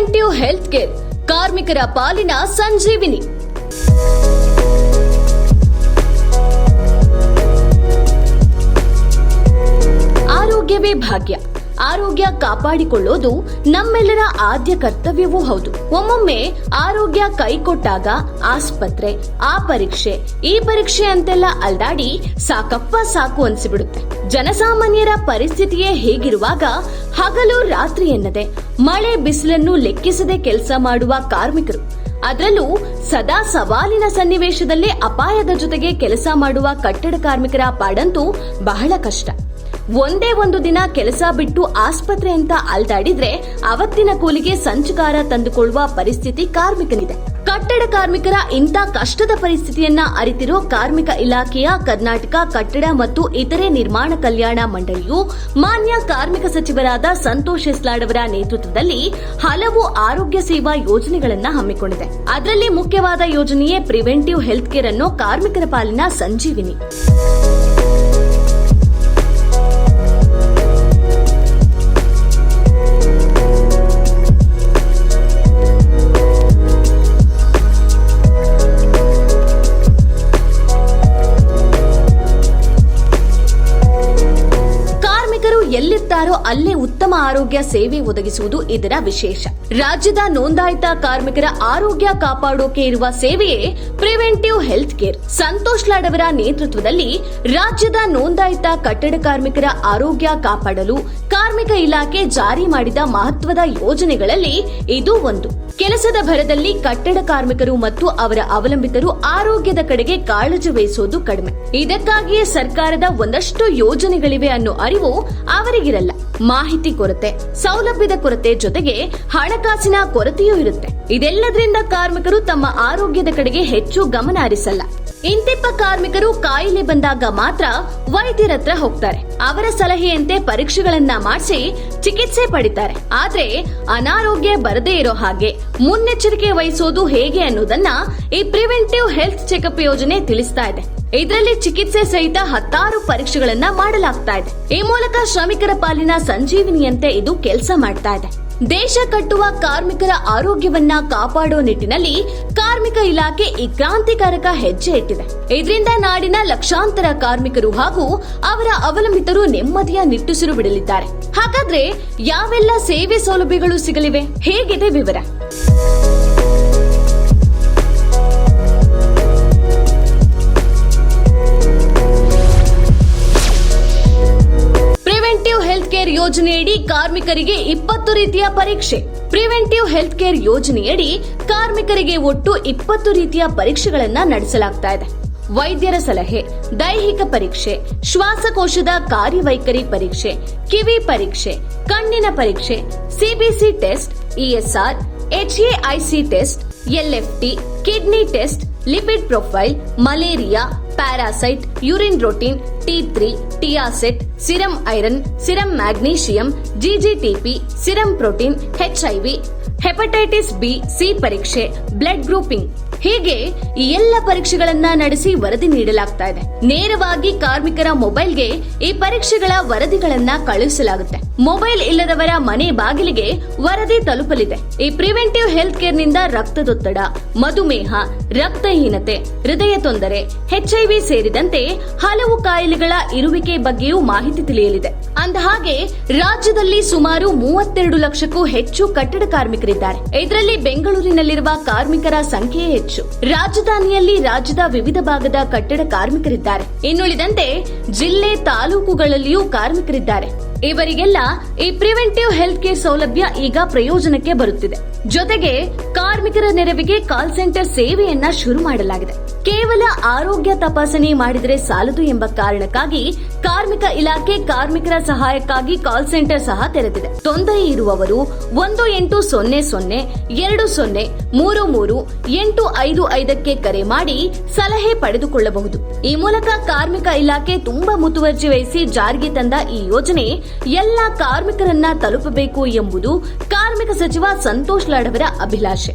Preventive health care. ಕಾರ್ಮಿಕರ ಪಾಲಿನ ಸಂಜೀವಿನಿ. ಆರೋಗ್ಯವೇ ಭಾಗ್ಯ. ಆರೋಗ್ಯ ಕಾಪಾಡಿಕೊಳ್ಳೋದು ನಮ್ಮೆಲ್ಲರ ಆದ್ಯ ಕರ್ತವ್ಯವೂ ಹೌದು. ಒಮ್ಮೊಮ್ಮೆ ಆರೋಗ್ಯ ಕೈಕೊಟ್ಟಾಗ ಆಸ್ಪತ್ರೆ, ಆ ಪರೀಕ್ಷೆ, ಈ ಪರೀಕ್ಷೆ ಅಂತೆಲ್ಲ ಅಲ್ದಾಡಿ ಸಾಕಪ್ಪ ಸಾಕು ಅನ್ಸಿಬಿಡುತ್ತೆ. ಜನಸಾಮಾನ್ಯರ ಪರಿಸ್ಥಿತಿಯೇ ಹೇಗಿರುವಾಗ ಹಗಲು ರಾತ್ರಿ ಎನ್ನದೆ ಮಳೆ ಬಿಸಿಲನ್ನು ಲೆಕ್ಕಿಸದೆ ಕೆಲಸ ಮಾಡುವ ಕಾರ್ಮಿಕರು. ಅದರಲ್ಲೂ ಸದಾ ಸವಾಲಿನ ಸನ್ನಿವೇಶದಲ್ಲೇ ಅಪಾಯದ ಜೊತೆಗೆ ಕೆಲಸ ಮಾಡುವ ಕಟ್ಟಡ ಕಾರ್ಮಿಕರ ಪಾಡಂತೂ ಬಹಳ ಕಷ್ಟ. ಒಂದೇ ಒಂದು ದಿನ ಕೆಲಸ ಬಿಟ್ಟು ಆಸ್ಪತ್ರೆ ಅಂತ ಅಲ್ದಾಡಿದ್ರೆ ಅವತ್ತಿನ ಕೂಲಿಗೆ ಸಂಚುಕಾರ ತಂದುಕೊಳ್ಳುವ ಪರಿಸ್ಥಿತಿ ಕಾರ್ಮಿಕನಿದೆ. ಕಟ್ಟಡ ಕಾರ್ಮಿಕರ ಇಂಥ ಕಷ್ಟದ ಪರಿಸ್ಥಿತಿಯನ್ನ ಅರಿತಿರೋ ಕಾರ್ಮಿಕ ಇಲಾಖೆಯ ಕರ್ನಾಟಕ ಕಟ್ಟಡ ಮತ್ತು ಇತರೆ ನಿರ್ಮಾಣ ಕಲ್ಯಾಣ ಮಂಡಳಿಯು ಮಾನ್ಯ ಕಾರ್ಮಿಕ ಸಚಿವರಾದ ಸಂತೋಷ್ ಹೆಸ್ಲಾಡ್ ಅವರ ನೇತೃತ್ವದಲ್ಲಿ ಹಲವು ಆರೋಗ್ಯ ಸೇವಾ ಯೋಜನೆಗಳನ್ನ ಹಮ್ಮಿಕೊಂಡಿದೆ. ಅದರಲ್ಲಿ ಮುಖ್ಯವಾದ ಯೋಜನೆಯೇ ಪ್ರಿವೆಂಟಿವ್ ಹೆಲ್ತ್ ಕೇರ್ ಅನ್ನೋ ಕಾರ್ಮಿಕರ ಪಾಲಿನ ಸಂಜೀವಿನಿ. ಎಲ್ಲಿರ್ತಾರೋ ಅಲ್ಲೇ ಉತ್ತಮ ಆರೋಗ್ಯ ಸೇವೆ ಒದಗಿಸುವುದು ಇದರ ವಿಶೇಷ. ರಾಜ್ಯದ ನೋಂದಾಯಿತ ಕಾರ್ಮಿಕರ ಆರೋಗ್ಯ ಕಾಪಾಡೋಕೆ ಇರುವ ಸೇವೆಯೇ preventive health care Santosh Lad ಅವರ ನೇತೃತ್ವದಲ್ಲಿ ರಾಜ್ಯದ ನೋಂದಾಯಿತ ಕಟ್ಟಡ ಕಾರ್ಮಿಕರ ಆರೋಗ್ಯ ಕಾಪಾಡಲು ಕಾರ್ಮಿಕ ಇಲಾಖೆ ಜಾರಿ ಮಾಡಿದ ಮಹತ್ವದ ಯೋಜನೆಗಳಲ್ಲಿ ಇದು ಒಂದು. ಕೆಲಸದ ಭರದಲ್ಲಿ ಕಟ್ಟಡ ಕಾರ್ಮಿಕರು ಮತ್ತು ಅವರ ಅವಲಂಬಿತರು ಆರೋಗ್ಯದ ಕಡೆಗೆ ಕಾಳಜಿ ವಹಿಸೋದು ಕಡಿಮೆ. ಇದಕ್ಕಾಗಿಯೇ ಸರ್ಕಾರದ ಒಂದಷ್ಟು ಯೋಜನೆಗಳಿವೆ ಅನ್ನೋ ಅರಿವು ಅವರಿಗಿರಲ್ಲ. ಮಾಹಿತಿ ಕೊರತೆ, ಸೌಲಭ್ಯದ ಕೊರತೆ ಜೊತೆಗೆ ಹಣಕಾಸಿನ ಕೊರತೆಯೂ ಇರುತ್ತೆ. ಇದೆಲ್ಲದರಿಂದ ಕಾರ್ಮಿಕರು ತಮ್ಮ ಆರೋಗ್ಯದ ಕಡೆಗೆ ಹೆಚ್ಚು ಗಮನ ಹರಿಸಲ್ಲ ಇಂತಿಪ್ಪ ಕಾರ್ಮಿಕರು ಕಾಯಿಲೆ ಬಂದಾಗ ಮಾತ್ರ ವೈದ್ಯರತ್ರ ಹೋಗ್ತಾರೆ. ಅವರ ಸಲಹೆಯಂತೆ ಪರೀಕ್ಷೆಗಳನ್ನ ಮಾಡಿಸಿ ಚಿಕಿತ್ಸೆ ಪಡಿತಾರೆ. ಆದ್ರೆ ಅನಾರೋಗ್ಯ ಬರದೇ ಇರೋ ಹಾಗೆ ಮುನ್ನೆಚ್ಚರಿಕೆ ವಹಿಸೋದು ಹೇಗೆ ಅನ್ನೋದನ್ನ ಈ ಪ್ರಿವೆಂಟಿವ್ ಹೆಲ್ತ್ ಚೆಕಪ್ ಯೋಜನೆ ತಿಳಿಸ್ತಾ ಇದೆ. ಇದರಲ್ಲಿ ಚಿಕಿತ್ಸೆ ಸಹಿತ ಹತ್ತಾರು ಪರೀಕ್ಷೆಗಳನ್ನ ಮಾಡಲಾಗ್ತಾ ಇದೆ. ಈ ಮೂಲಕ ಶ್ರಮಿಕರ ಪಾಲಿನ ಸಂಜೀವಿನಿಯಂತೆ ಇದು ಕೆಲಸ ಮಾಡ್ತಾ ಇದೆ. ದೇಶ ಕಟ್ಟುವ ಕಾರ್ಮಿಕರ ಆರೋಗ್ಯವನ್ನ ಕಾಪಾಡೋ ನಿಟ್ಟಿನಲ್ಲಿ ಕಾರ್ಮಿಕ ಇಲಾಖೆ ಈ ಕ್ರಾಂತಿಕಾರಕ ಹೆಜ್ಜೆ ಇಟ್ಟಿದೆ. ಇದರಿಂದ ನಾಡಿನ ಲಕ್ಷಾಂತರ ಕಾರ್ಮಿಕರು ಹಾಗೂ ಅವರ ಅವಲಂಬಿತರು ನೆಮ್ಮದಿಯ ನಿಟ್ಟುಸಿರು ಬಿಡಲಿದ್ದಾರೆ. ಹಾಗಾದ್ರೆ ಯಾವೆಲ್ಲ ಸೇವೆ ಸೌಲಭ್ಯಗಳು ಸಿಗಲಿವೆ? ಹೇಗಿದೆ ವಿವರ? ಯೋಜನೆಯಡಿ ಕಾರ್ಮಿಕರಿಗೆ ಇಪ್ಪತ್ತು ರೀತಿಯ ಪರೀಕ್ಷೆ. ಪ್ರಿವೆಂಟಿವ್ ಹೆಲ್ತ್ ಕೇರ್ ಯೋಜನೆಯಡಿ ಕಾರ್ಮಿಕರಿಗೆ ಒಟ್ಟು ಇಪ್ಪತ್ತು ರೀತಿಯ ಪರೀಕ್ಷೆಗಳನ್ನ ನಡೆಸಲಾಗ್ತಾ ಇದೆ. ವೈದ್ಯರ ಸಲಹೆ, ದೈಹಿಕ ಪರೀಕ್ಷೆ, ಶ್ವಾಸಕೋಶದ ಕಾರ್ಯವೈಖರಿ ಪರೀಕ್ಷೆ, ಕಿವಿ ಪರೀಕ್ಷೆ, ಕಣ್ಣಿನ ಪರೀಕ್ಷೆ CBC test ESR ಎಚ್ಎಐಸಿ test LFT kidney test lipid profile malaria parasite urine routine T three ಟಿಯಾಸೆಟ್ serum iron serum magnesium GGTP serum protein HIV hepatitis B C ಪರೀಕ್ಷೆ ಬ್ಲಡ್ ಗ್ರೂಪಿಂಗ್ ಹೀಗೆ ಈ ಎಲ್ಲ ಪರೀಕ್ಷೆಗಳನ್ನ ನಡೆಸಿ ವರದಿ ನೀಡಲಾಗ್ತಾ ಇದೆ. ನೇರವಾಗಿ ಕಾರ್ಮಿಕರ ಮೊಬೈಲ್ಗೆ ಈ ಪರೀಕ್ಷೆಗಳ ವರದಿಗಳನ್ನ ಕಳುಹಿಸಲಾಗುತ್ತೆ. ಮೊಬೈಲ್ ಇಲ್ಲದವರ ಮನೆ ಬಾಗಿಲಿಗೆ ವರದಿ ತಲುಪಲಿದೆ. ಈ ಪ್ರಿವೆಂಟಿವ್ ಹೆಲ್ತ್ ಕೇರ್ನಿಂದ ರಕ್ತದೊತ್ತಡ, ಮಧುಮೇಹ, ರಕ್ತಹೀನತೆ, ಹೃದಯ ತೊಂದರೆ ಎಚ್ಐವಿ ಸೇರಿದಂತೆ ಹಲವು ಕಾಯಿಲೆಗಳ ಇರುವಿಕೆ ಬಗ್ಗೆಯೂ ಮಾಹಿತಿ ತಿಳಿಯಲಿದೆ. ಅಂದಹಾಗೆ, ರಾಜ್ಯದಲ್ಲಿ ಸುಮಾರು ಮೂವತ್ತೆರಡು ಲಕ್ಷಕ್ಕೂ ಹೆಚ್ಚು ಕಟ್ಟಡ ಕಾರ್ಮಿಕರಿದ್ದಾರೆ. ಇದರಲ್ಲಿ ಬೆಂಗಳೂರಿನಲ್ಲಿರುವ ಕಾರ್ಮಿಕರ ಸಂಖ್ಯೆ ಹೆಚ್ಚು. ರಾಜಧಾನಿಯಲ್ಲಿ ರಾಜ್ಯದ ವಿವಿಧ ಭಾಗದ ಕಟ್ಟಡ ಕಾರ್ಮಿಕರಿದ್ದಾರೆ. ಇನ್ನುಳಿದಂತೆ ಜಿಲ್ಲೆ ತಾಲೂಕುಗಳಲ್ಲಿಯೂ ಕಾರ್ಮಿಕರಿದ್ದಾರೆ. ಇವರಿಗೆಲ್ಲ ಈ ಪ್ರಿವೆಂಟಿವ್ ಹೆಲ್ತ್ ಕೇರ್ ಸೌಲಭ್ಯ ಈಗ ಪ್ರಯೋಜನಕ್ಕೆ ಬರುತ್ತಿದೆ. ಜೊತೆಗೆ ಕಾರ್ಮಿಕರ ನೆರವಿಗೆ ಕಾಲ್ ಸೆಂಟರ್ ಸೇವೆಯನ್ನ ಶುರು ಮಾಡಲಾಗಿದೆ. ಕೇವಲ ಆರೋಗ್ಯ ತಪಾಸಣೆ ಮಾಡಿದರೆ ಸಾಲದು ಎಂಬ ಕಾರಣಕ್ಕಾಗಿ ಕಾರ್ಮಿಕ ಇಲಾಖೆ ಕಾರ್ಮಿಕರ ಸಹಾಯಕ್ಕಾಗಿ ಕಾಲ್ ಸೆಂಟರ್ ಸಹ ತೆರೆದಿದೆ. ತೊಂದರೆ ಇರುವವರು ಒಂದು ಎಂಟು ಸೊನ್ನೆ ಸೊನ್ನೆ, ಎರಡು ಸೊನ್ನೆ, ಮೂರು ಮೂರು, ಎಂಟು ಐದು ಐದಕ್ಕೆ ಕರೆ ಮಾಡಿ ಸಲಹೆ ಪಡೆದುಕೊಳ್ಳಬಹುದು. ಈ ಮೂಲಕ ಕಾರ್ಮಿಕ ಇಲಾಖೆ ತುಂಬಾ ಮುತುವರ್ಜಿ ವಹಿಸಿ ಜಾರಿಗೆ ತಂದ ಈ ಯೋಜನೆ ಎಲ್ಲ ಕಾರ್ಮಿಕರನ್ನ ತಲುಪಬೇಕು ಎಂಬುದು ಕಾರ್ಮಿಕ ಸಚಿವ ಸಂತೋಷ್ ಲಾಡವರ ಅಭಿಲಾಷೆ.